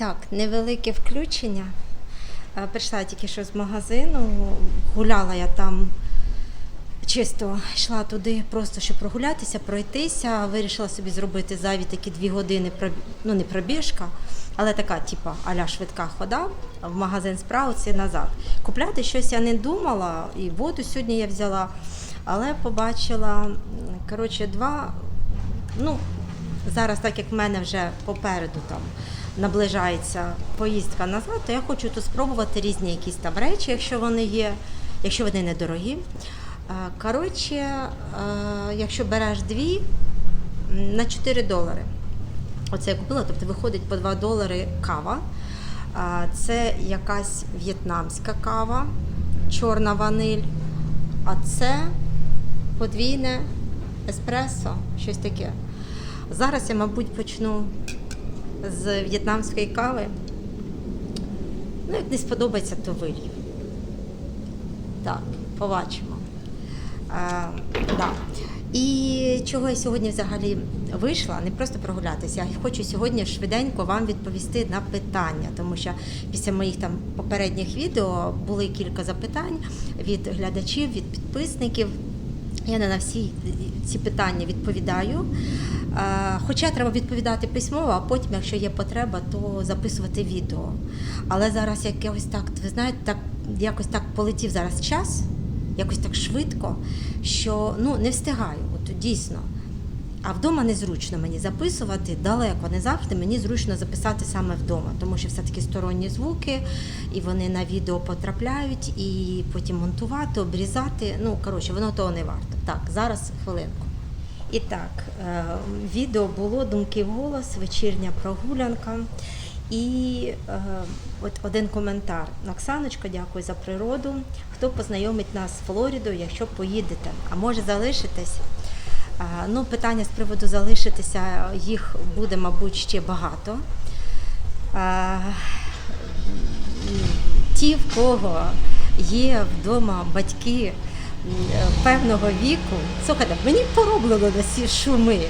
Так, невелике включення. Е, Прийшла тільки що з магазину, гуляла я там чисто йшла туди, просто щоб прогулятися, пройтися. Вирішила собі зробити зайві такі дві години, ну не пробіжка, але така, типа, аля швидка хода в магазин Спраутс назад. Купляти щось я не думала, і воду сьогодні я взяла, але побачила, коротше, два, ну, зараз, так як в мене вже попереду там наближається поїздка назад, то я хочу тут спробувати різні якісь там речі, якщо вони є, якщо вони недорогі. Е, Коротше, е, якщо береш дві на 4 долари. Оце я купила, тобто виходить по 2 долари кава. Це якась в'єтнамська кава, чорна ваниль. А це подвійне еспресо, щось таке. Зараз я, мабуть, почну з в'єтнамської кави. Ну, як не сподобається, то вилью. Так, побачимо. А, да. І чого я сьогодні взагалі вийшла, не просто прогулятися, я хочу сьогодні швиденько вам відповісти на питання, тому що після моїх там попередніх відео були кілька запитань від глядачів, від підписників. Я не на всі ці питання відповідаю. Е, Хоча треба відповідати письмово, а потім, якщо є потреба, то записувати відео. Але зараз якось так, ви знаєте, так якось так полетів зараз час, якось так швидко, що ну не встигаю. От дійсно. А вдома незручно мені записувати далеко, не завжди мені зручно записати саме вдома, тому що все-таки сторонні звуки, і вони на відео потрапляють, і потім монтувати, обрізати. Ну, коротше, воно того не варто. Так, зараз хвилинку. І так, е, відео було думки в голос, вечірня прогулянка. І е, от один коментар. Оксаночка, дякую за природу. Хто познайомить нас з Флоридою, якщо поїдете, а може залишитесь? Ну, питання з приводу залишитися, їх буде, мабуть, ще багато. Ті, в кого є вдома батьки певного віку, слухайте, мені пороблено на ці шуми.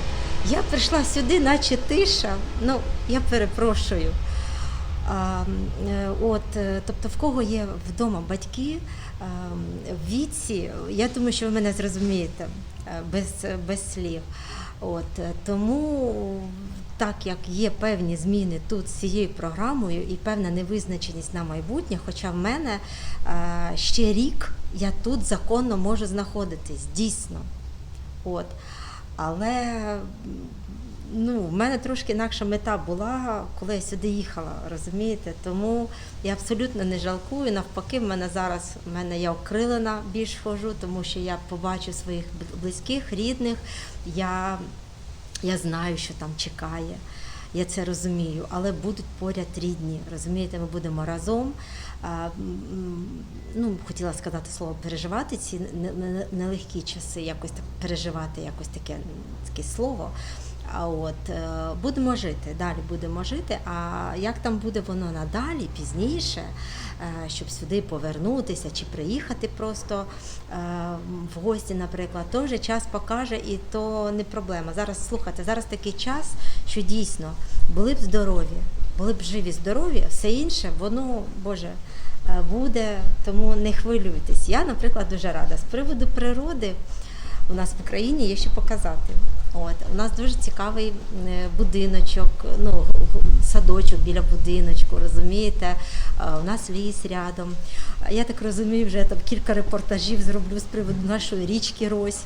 Я прийшла сюди, наче тиша. Ну, я перепрошую. От, е, тобто, в кого є вдома батьки віці, я думаю, що ви мене зрозумієте без, без слів. От, е, тому, так як є певні зміни тут з цією програмою і певна невизначеність на майбутнє, хоча в мене е, ще рік я тут законно можу знаходитись, дійсно. От. Але ну, в мене трошки інакша мета була, коли я сюди їхала, розумієте? Тому я абсолютно не жалкую. Навпаки, в мене зараз в мене я окрилена більш хожу, тому що я побачу своїх близьких, рідних. Я, я знаю, що там чекає. Я це розумію, але будуть поряд рідні. Розумієте, ми будемо разом. Ну, хотіла сказати слово переживати ці не- не- нелегкі часи, якось так переживати, якось таке, таке слово. А от е, будемо жити, далі будемо жити. А як там буде воно надалі, пізніше, е, щоб сюди повернутися чи приїхати просто е, в гості, наприклад, вже час покаже, і то не проблема. Зараз слухайте, зараз такий час, що дійсно були б здорові, були б живі, здорові, все інше, воно Боже. Буде, тому не хвилюйтесь. Я, наприклад, дуже рада. З приводу природи у нас в Україні є що показати. От у нас дуже цікавий е, будиночок, ну садочок біля будиночку, розумієте? Е, У нас ліс рядом. Я так розумію, вже там кілька репортажів зроблю з приводу нашої річки Рось.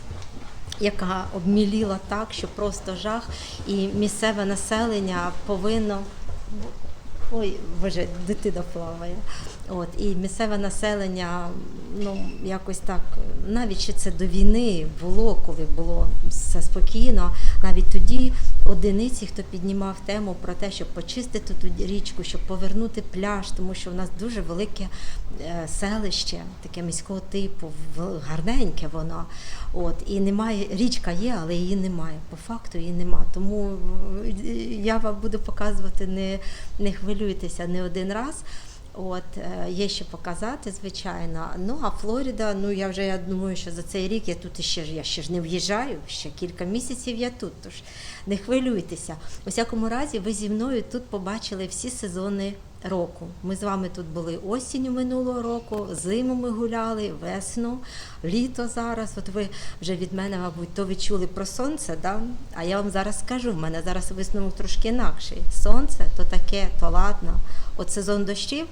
Яка обміліла так, що просто жах, і місцеве населення повинно Ой, боже, дитина плаває. От і місцеве населення, ну якось так, навіть ще це до війни було, коли було все спокійно. Навіть тоді одиниці, хто піднімав тему про те, щоб почистити ту річку, щоб повернути пляж, тому що в нас дуже велике е, селище, таке міського типу, гарненьке воно. От і немає, річка є, але її немає. По факту її немає. Тому е, я вам буду показувати, не, не хвилюйтеся не один раз. От е, є ще показати, звичайно. Ну а Флорида, ну я вже я думаю, що за цей рік я тут ще ж я ще ж не в'їжджаю. Ще кілька місяців я тут. Тож не хвилюйтеся. У всякому разі, ви зі мною тут побачили всі сезони року. Ми з вами тут були осінню минулого року, зиму ми гуляли, весну, літо зараз. От ви вже від мене, мабуть, то відчули про сонце, да? а я вам зараз скажу, в мене зараз висновок трошки інакший. Сонце то таке, то ладно. От сезон дощів,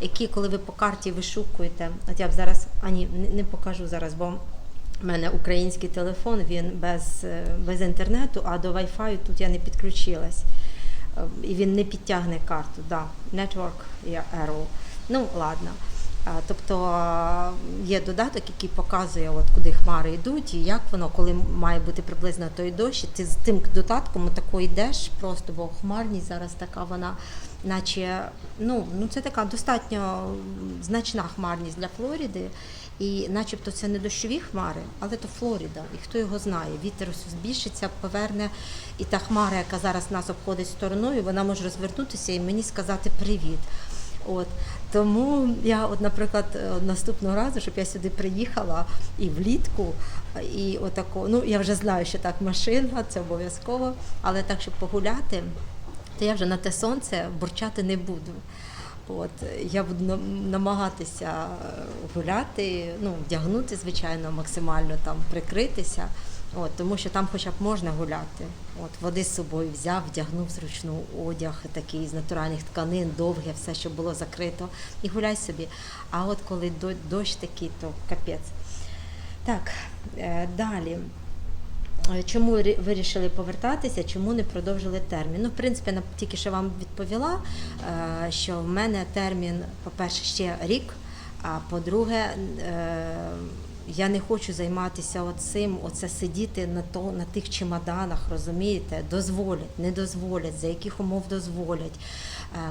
які, коли ви по карті вишукуєте, от я б зараз, а ні, не- покажу зараз, бо у мене український телефон, він без, е, без інтернету, а до Wi-Fi тут я не підключилась. Е, І він не підтягне карту. Да. Network є error. Ну, ладно. Тобто є додаток, який показує, от куди хмари йдуть, і як воно, коли має бути приблизно той дощ, ти з тим додатком тако йдеш, просто бо хмарність зараз така вона, наче ну, ну це така достатньо значна хмарність для Флориди. І начебто це не дощові хмари, але то Флорида, і хто його знає. Вітер збільшиться, поверне, і та хмара, яка зараз нас обходить стороною, вона може розвернутися і мені сказати привіт. От тому я, от, наприклад, е, наступного разу, щоб я сюди приїхала і влітку, і отако, ну я вже знаю, що так машина, це обов'язково, але так, щоб погуляти, то я вже на те сонце бурчати не буду. От я буду намагатися е, гуляти, ну вдягнути, звичайно, максимально там прикритися. От, тому що там хоча б можна гуляти. От води з собою взяв, вдягнув зручну одяг такий з натуральних тканин, довге, все, що було закрито, і гуляй собі. А от коли дощ такий, то капець. Так, е, далі. Е, Чому вирішили повертатися, чому не продовжили термін? Ну, в принципі, я тільки що вам відповіла, е, що в мене термін, по-перше, ще рік, а по-друге, е, я не хочу займатися оцим, оце сидіти на то на тих чемоданах, розумієте? Дозволять, не дозволять, за яких умов дозволять.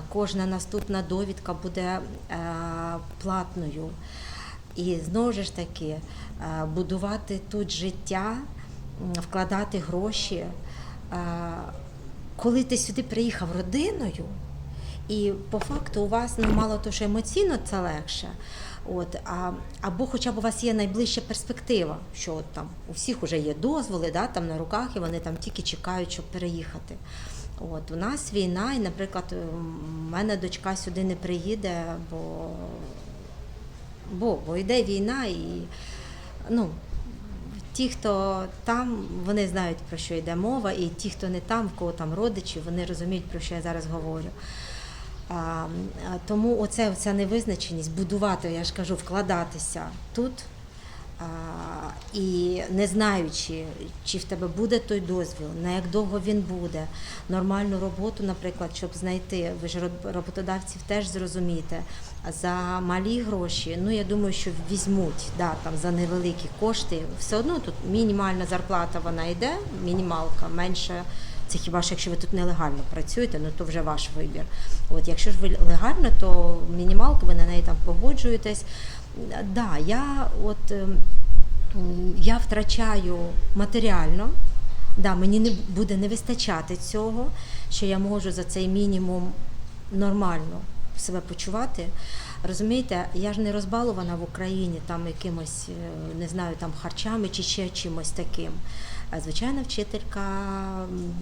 Кожна наступна довідка буде платною. І знову ж таки, будувати тут життя, вкладати гроші. Е, Коли ти сюди приїхав родиною, і по факту у вас ну, мало того, що емоційно це легше, от, а, або хоча б у вас є найближча перспектива, що от там у всіх вже є дозволи да, там на руках, і вони там тільки чекають, щоб переїхати. От, у нас війна, і, наприклад, у мене дочка сюди не приїде, бо бо, бо йде війна, і ну, ті, хто там, вони знають, про що йде мова, і ті, хто не там, в кого там родичі, вони розуміють, про що я зараз говорю. А, тому оце, оця невизначеність, будувати, я ж кажу, вкладатися тут. А, і не знаючи, чи в тебе буде той дозвіл, на як довго він буде, нормальну роботу, наприклад, щоб знайти, ви ж роботодавців теж зрозумієте, за малі гроші, ну я думаю, що візьмуть да, там, за невеликі кошти. Все одно тут мінімальна зарплата вона йде, мінімалка менше. Це хіба ж якщо ви тут нелегально працюєте, ну то вже ваш вибір. От якщо ж ви легально, то мінімалку ви на неї там погоджуєтесь. Да, я от ем, я втрачаю матеріально. Да, мені не буде не вистачати цього, що я можу за цей мінімум нормально себе почувати. Розумієте, я ж не розбалована в Україні там якимось, е, не знаю, там харчами чи ще чимось таким. Звичайна вчителька,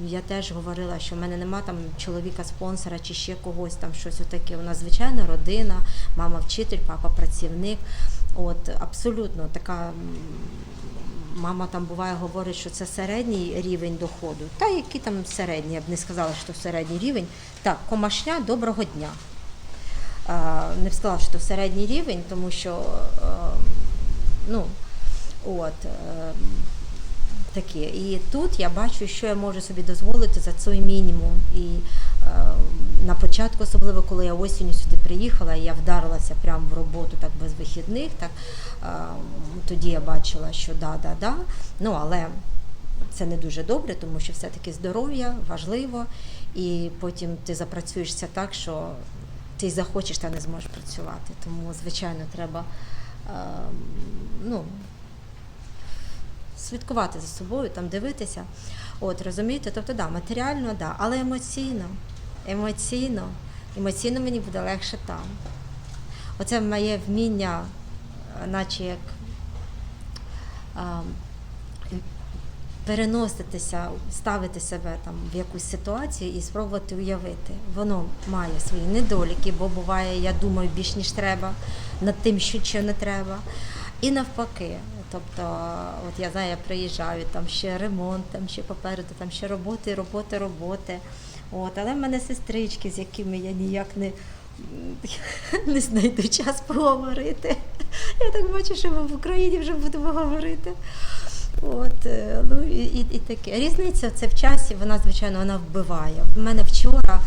я теж говорила, що в мене нема там чоловіка-спонсора чи ще когось там щось отаке. У нас звичайна родина, мама вчитель, папа працівник. От абсолютно така мама там буває говорить, що це середній рівень доходу. Та який там середній, я б не сказала, що середній рівень. Так, комашня доброго дня. Не сказала, що середній рівень, тому що е, ну, от, е, таке. І тут я бачу, що я можу собі дозволити за цей мінімум. І е, на початку, особливо коли я осінню сюди приїхала, я вдарилася прямо в роботу так без вихідних, так тоді я бачила, що да, да, да. Ну але це не дуже добре, тому що все-таки здоров'я важливо, і потім ти запрацюєшся так, що ти захочеш та не зможеш працювати. Тому, звичайно, треба е, ну, слідкувати за собою, там дивитися. От, розумієте? Тобто, да, матеріально, да, але емоційно, емоційно, емоційно мені буде легше там. оце моє вміння, е, наче як а, переноситися, ставити себе там в якусь ситуацію і спробувати уявити. Воно має свої недоліки, бо буває, я думаю, більш ніж треба над тим, що не треба. І навпаки. Тобто, от я знаю, я приїжджаю, там ще ремонт, там ще попереду, там ще роботи, роботи, роботи. От, але в мене сестрички, з якими я ніяк не, не знайду час поговорити. Я так бачу, що ми в Україні вже будемо говорити. От, е, ну і, і, і таке. Різниця це в часі, вона, звичайно, вона вбиває. В мене вчора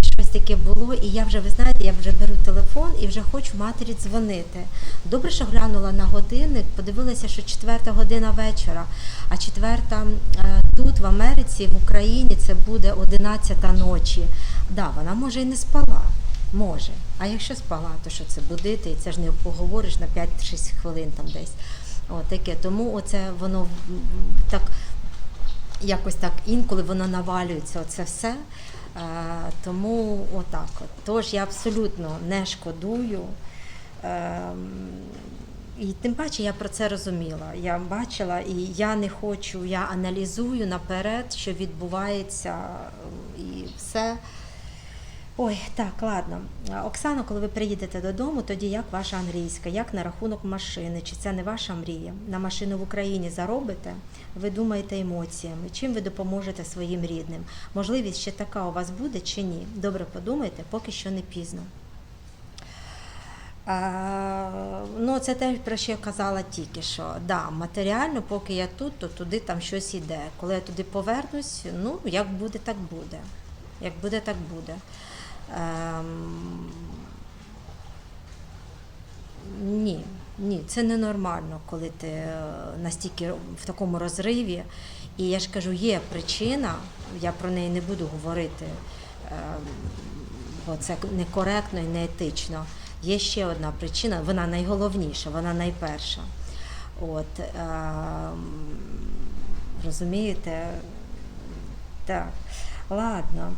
щось таке було, і я вже, ви знаєте, я вже беру телефон і вже хочу матері дзвонити. Добре, що глянула на годинник, подивилася, що четверта година вечора, а четверта е, тут, в Америці, в Україні, це буде одинадцята ночі. Да, вона може і не спала. Може. А якщо спала, то що це будити? І це ж не поговориш на 5-6 хвилин там десь. О, таке. Тому оце воно так якось так інколи воно навалюється, оце все. Е, тому отак. От. Тож я абсолютно не шкодую. Ем, і тим паче я про це розуміла. Я бачила, і я не хочу, я аналізую наперед, що відбувається, е, і все. Ой, так, ладно. Оксано, коли ви приїдете додому, тоді як ваша англійська, як на рахунок машини? Чи це не ваша мрія? На машину в Україні заробите? Ви думаєте емоціями? Чим ви допоможете своїм рідним? Можливість ще така у вас буде чи ні? Добре подумайте, поки що не пізно. А, ну, це те, про що я казала тільки що. Да, матеріально, поки я тут, то туди там щось іде. Коли я туди повернусь, ну, як буде, так буде. Як буде, так буде. Ем, ні, ні, це ненормально, коли ти е, настільки в такому розриві. І я ж кажу, є причина, я про неї не буду говорити, ем, бо це некоректно і неетично. Є ще одна причина, вона найголовніша, вона найперша. От, ем, розумієте? Так, ладно.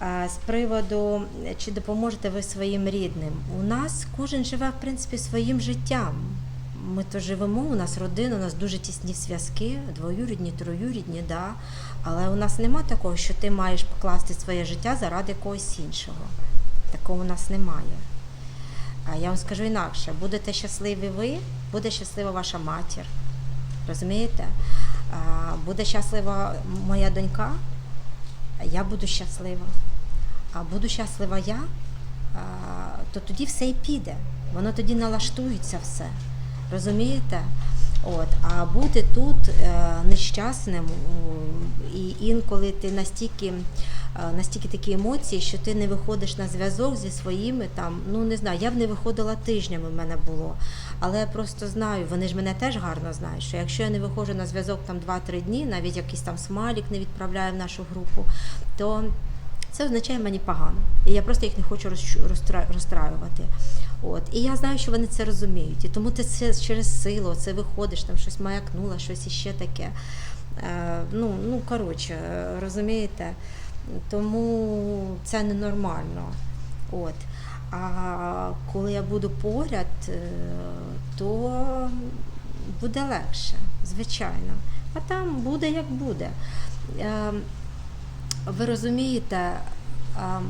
З приводу, чи допоможете ви своїм рідним? У нас кожен живе, в принципі, своїм життям. Ми то живемо, у нас родина, у нас дуже тісні зв'язки, двоюрідні, троюрідні, да. але у нас нема такого, що ти маєш покласти своє життя заради когось іншого. Такого у нас немає. А я вам скажу інакше: будете щасливі ви, буде щаслива ваша матір. Розумієте? Буде щаслива моя донька, я буду щаслива. А буду щаслива я, то тоді все і піде. Воно тоді налаштується все. Розумієте? От, а бути тут е, нещасним, і інколи ти настільки, е, настільки такі емоції, що ти не виходиш на зв'язок зі своїми там, ну не знаю, я б не виходила тижнями в мене було. Але я просто знаю, вони ж мене теж гарно знають, що якщо я не виходжу на зв'язок там 2-3 дні, навіть якийсь там смайлік не відправляю в нашу групу, то це означає мені погано. І я просто їх не хочу розстраювати. От. І я знаю, що вони це розуміють. І тому ти це через силу, це виходиш, там щось маякнуло, щось іще таке. Е, ну, ну, коротше, розумієте? Тому це ненормально. От. А коли я буду поряд, е, то буде легше, звичайно. А там буде як буде. Е, ви розумієте, а,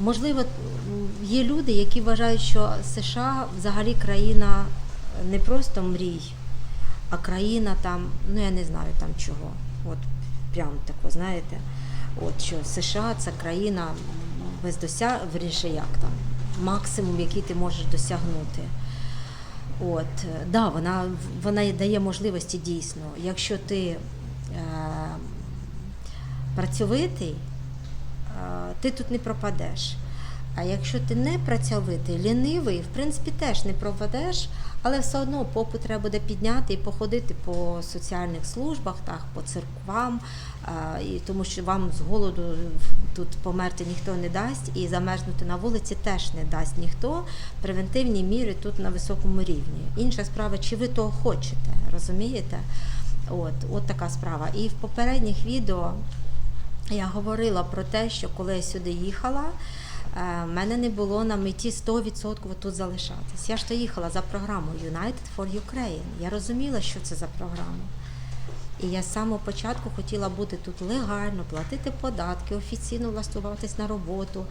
можливо, є люди, які вважають, що США взагалі країна не просто мрій, а країна там, ну я не знаю там чого. От прям тако, знаєте, от що США це країна без досяг, верніше як там, максимум, який ти можеш досягнути. От, да, вона, вона дає можливості дійсно. Якщо ти е, працьовитий, ти тут не пропадеш. А якщо ти не працьовитий, лінивий, в принципі, теж не пропадеш, але все одно попит треба буде підняти і походити по соціальних службах, так, по церквам, і тому що вам з голоду тут померти ніхто не дасть, і замерзнути на вулиці теж не дасть ніхто. Превентивні міри тут на високому рівні. Інша справа, чи ви того хочете, розумієте? От, от така справа. І в попередніх відео я говорила про те, що коли я сюди їхала, е, в мене не було на меті 100% тут залишатись. Я ж то їхала за програмою United for Ukraine. Я розуміла, що це за програма. І я з самого початку хотіла бути тут легально, платити податки, офіційно влаштуватись на роботу.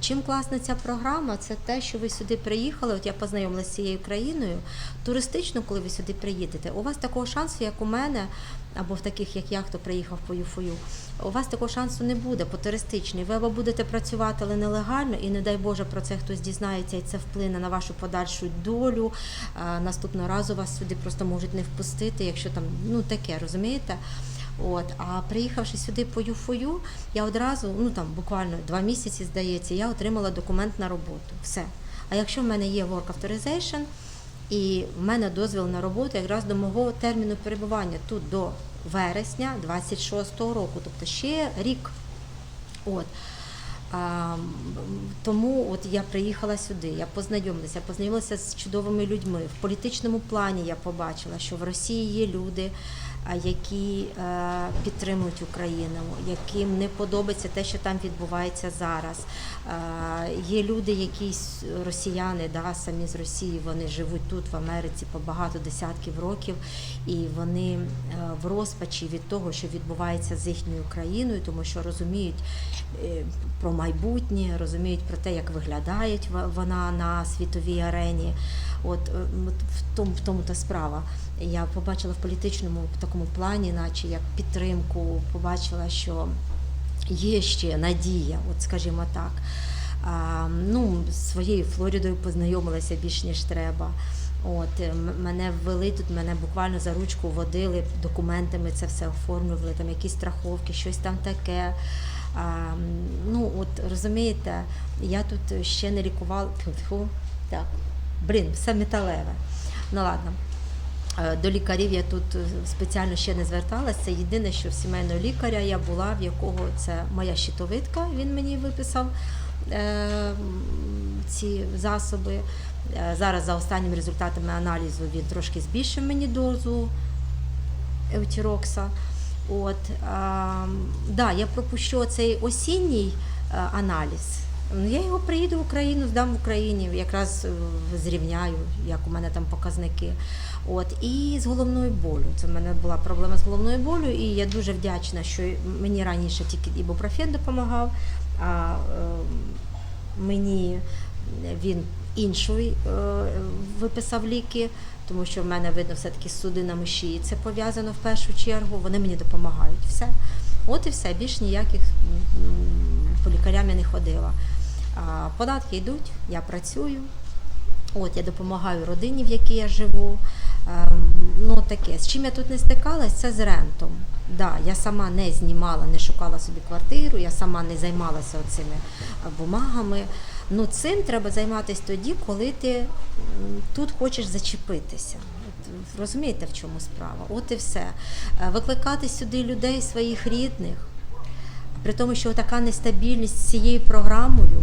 Чим класна ця програма, це те, що ви сюди приїхали. От я познайомилася з цією країною. Туристично, коли ви сюди приїдете, у вас такого шансу, як у мене, або в таких, як я, хто приїхав по ЮФОЮ, у вас такого шансу не буде по туристичній. Ви або будете працювати, але нелегально, і не дай Боже про це хтось дізнається, і це вплине на вашу подальшу долю. Наступного разу вас сюди просто можуть не впустити, якщо там ну таке, розумієте? От, а приїхавши сюди по ЮФОЮ, я одразу, ну там буквально два місяці, здається, я отримала документ на роботу. Все. А якщо в мене є work authorization, і в мене дозвіл на роботу якраз до мого терміну перебування тут до вересня 26-го року, тобто ще рік. От. А, тому от я приїхала сюди, я познайомилася, познайомилася з чудовими людьми. В політичному плані я побачила, що в Росії є люди, які е, підтримують Україну, яким не подобається те, що там відбувається зараз. Е, є люди, якісь росіяни, да, самі з Росії, вони живуть тут, в Америці, по багато десятків років, і вони е, в розпачі від того, що відбувається з їхньою країною, тому що розуміють про майбутнє, розуміють про те, як виглядає вона на світовій арені. От, от в тому, в тому та справа. Я побачила в політичному такому плані, наче як підтримку, побачила, що є ще надія, от скажімо так. Ну, своєю Флорідою познайомилася більш ніж треба. От мене ввели тут, мене буквально за ручку водили, документами це все оформлювали, там якісь страховки, щось там таке. А, ну, от розумієте, я тут ще не лікувала. Так, блін, все металеве. Ну ладно. Е, До лікарів я тут е, спеціально ще не зверталася. Це єдине, що в сімейного лікаря я була, в якого це моя щитовидка, він мені виписав е, ці засоби. Зараз за останніми результатами аналізу він трошки збільшив мені дозу еутірокса. От, а, да, я пропущу цей осінній аналіз. Я його приїду в Україну, здам в Україні, якраз зрівняю, як у мене там показники. От, і з головною болю. Це в мене була проблема з головною болю, і я дуже вдячна, що мені раніше тільки ібупрофен допомагав, а е, мені він інший е, виписав ліки, тому що в мене видно все-таки з судинами шиї. Це пов'язано в першу чергу. Вони мені допомагають. Все. От і все. Більш ніяких по лікарям я не ходила. Податки йдуть, я працюю. От я допомагаю родині, в якій я живу. Ем, ну таке. З чим я тут не стикалась, це з рентом. Да, я сама не знімала, не шукала собі квартиру, я сама не займалася цими бумагами. Ну цим треба займатися тоді, коли ти тут хочеш зачепитися. Розумієте, в чому справа? От і все. Е, Викликати сюди людей своїх рідних, при тому, що така нестабільність з цією програмою,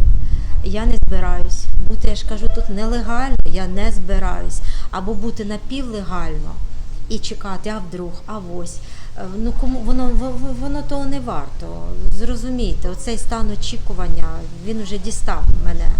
я не збираюсь бути, я ж кажу, тут нелегально, я не збираюсь. Або бути напівлегально і чекати, а вдруг, а ось. Е, Ну кому воно воно того не варто. Зрозумійте, оцей стан очікування він вже дістав мене.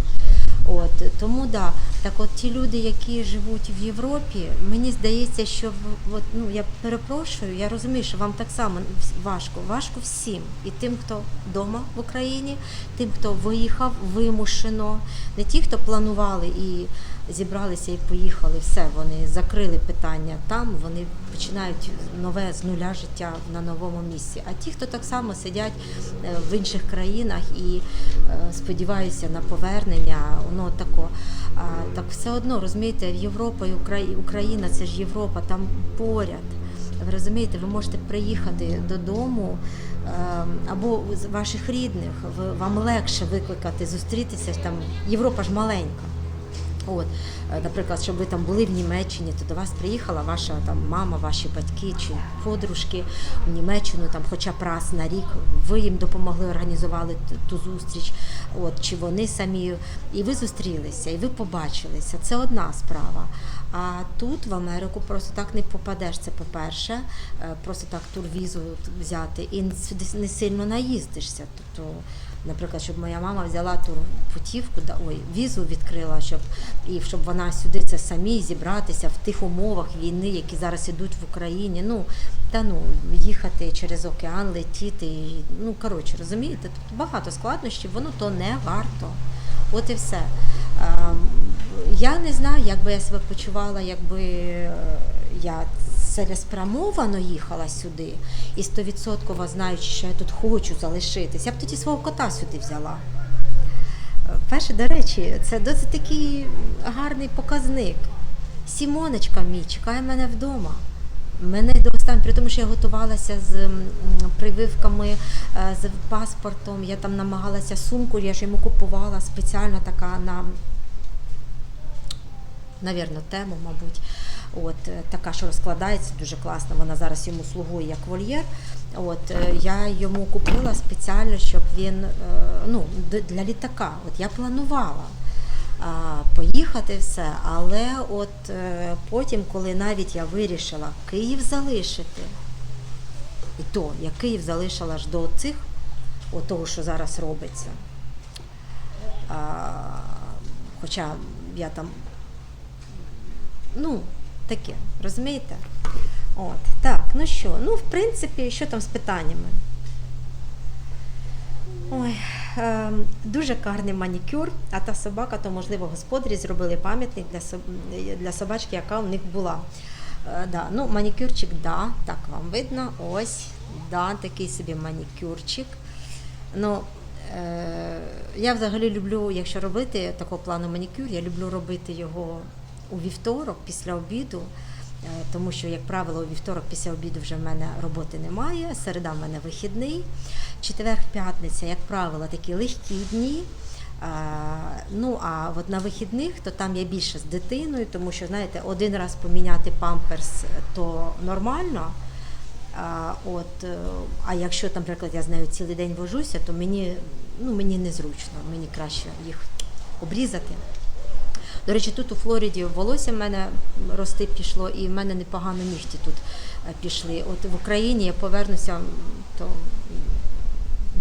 От тому да, так от ті люди, які живуть в Європі, мені здається, що от, ну я перепрошую, я розумію, що вам так само важко. Важко всім. І тим, хто вдома в Україні, тим, хто виїхав вимушено, не ті, хто планували і зібралися і поїхали, все, вони закрили питання там, вони починають нове з нуля життя на новому місці. А ті, хто так само сидять е, в інших країнах і е, сподіваються на повернення, воно тако. А, так все одно розумієте, Європа і Україна це ж Європа, там поряд. Ви розумієте, ви можете приїхати додому ем, або ваших рідних, вам легше викликати, зустрітися там. Європа ж маленька. От, е, наприклад, щоб ви там були в Німеччині, то до вас приїхала ваша там мама, ваші батьки чи подружки в Німеччину, там хоча б раз на рік, ви їм допомогли, організували ту зустріч, от чи вони самі, і ви зустрілися, і ви побачилися. Це одна справа. А тут в Америку просто так не попадеш. Це по-перше, е, просто так турвізу взяти і сюди не сильно наїздишся. Тобто Наприклад, щоб моя мама взяла ту путівку, ой, візу відкрила, щоб і щоб вона сюди це самі зібратися в тих умовах війни, які зараз ідуть в Україні. Ну та ну їхати через океан, летіти. Ну коротше, розумієте, тут багато складнощів, воно то не варто. От і все. Ем, Я не знаю, як би я себе почувала, якби е, я цілеспрямовано їхала сюди і стовідсотково знаючи, що я тут хочу залишитись, я б тоді свого кота сюди взяла. Е, Перше, до речі, це досить такий гарний показник. Сімонечка мій чекає мене вдома. Мене до останнього, при тому, що я готувалася з прививками, е, з паспортом, я там намагалася сумку, я ж йому купувала спеціально така на навірно, тему, мабуть. От е, така, що розкладається, дуже класно. Вона зараз йому слугує як вольєр. От е, я йому купила спеціально, щоб він е, ну для літака. От я планувала поїхати все, але от потім, коли навіть я вирішила Київ залишити, і то я Київ залишила аж до цих, от того, що зараз робиться. А, хоча я там ну, таке, розумієте? От, так, ну що, ну, в принципі, що там з питаннями? Ой, е, дуже гарний манікюр, а та собака, то, можливо, господарі зробили пам'ятник для, для собачки, яка у них була. Е, да, ну, манікюрчик, да, так вам видно. Ось, да, такий собі манікюрчик. Ну, е, я взагалі люблю, якщо робити такого плану манікюр, я люблю робити його у вівторок після обіду. е, Тому що, як правило, у вівторок після обіду вже в мене роботи немає, середа в мене вихідний, четвер, п'ятниця, як правило, такі легкі дні. Ну а от на вихідних то там я більше з дитиною, тому що знаєте, один раз поміняти памперс то нормально. От, е, а якщо, наприклад, я з нею цілий день вожуся, то мені, ну, мені незручно, мені краще їх обрізати. До речі, тут у Флориді волосся в мене рости пішло, і в мене непогано нігті тут е, пішли. От в Україні я повернуся, то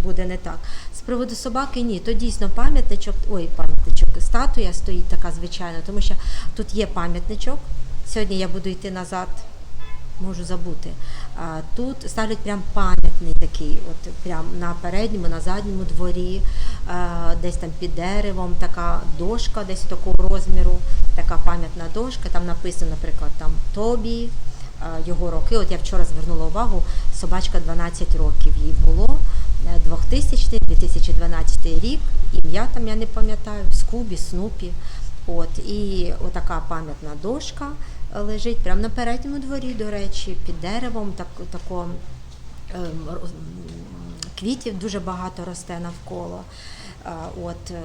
буде не так. З приводу собаки, ні, то дійсно пам'ятничок, ой, пам'ятничок, статуя стоїть така звичайна, тому що тут є пам'ятничок. Сьогодні я буду йти назад, можу забути. Тут ставлять прям пам'ятний такий, от прям на передньому, на задньому дворі, десь там під деревом, така дошка, десь такого розміру, така пам'ятна дошка. Там написано, наприклад, там Тобі, його роки. От я вчора звернула увагу, собачка 12 років їй було. е, 2000-2012 рік, ім'я там я не пам'ятаю, Скубі, Снупі. От, і отака пам'ятна дошка е, лежить прямо на передньому дворі, до речі, під деревом, так, тако, квітів дуже багато росте навколо. А, От, е,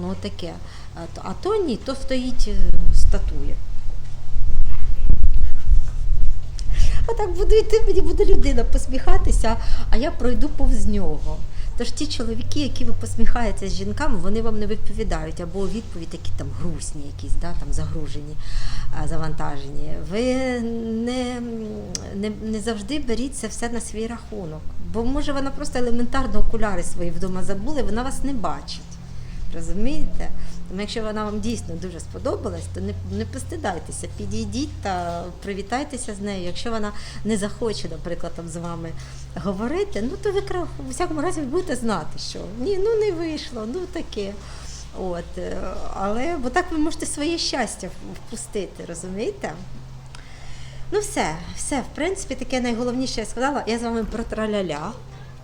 ну таке. А то- ні, то стоїть е, А так буду йти, мені буде людина посміхатися, а я пройду повз нього. Тож ті чоловіки, які ви посміхаєтеся з жінками, вони вам не відповідають або відповідь такі там грустні, якісь, да, там загружені, завантажені. Ви не, не, не завжди беріть це все на свій рахунок. Бо може вона просто елементарно окуляри свої вдома забула, і вона вас не бачить. Розумієте? Тому якщо вона вам дійсно дуже сподобалась, то не, не постидайтеся, підійдіть та привітайтеся з нею. Якщо вона не захоче, наприклад, там з вами говорити, ну то ви у всякому разі будете знати, що ні, ну не вийшло, ну таке. От, е, але бо так ви можете своє щастя впустити, розумієте? Ну, все, все, в принципі, таке найголовніше я сказала. Я з вами про траляля.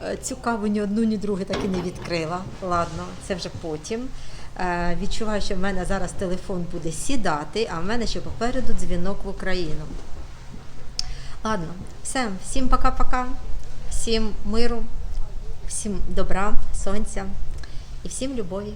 Е, Цю каву ні одну, ні другу так і не відкрила. Ладно, це вже потім. Е, Відчуваю, що в мене зараз телефон буде сідати, а в мене ще попереду дзвінок в Україну. Ладно, все, всім пока-пока, всім миру, всім добра, сонця і всім любові.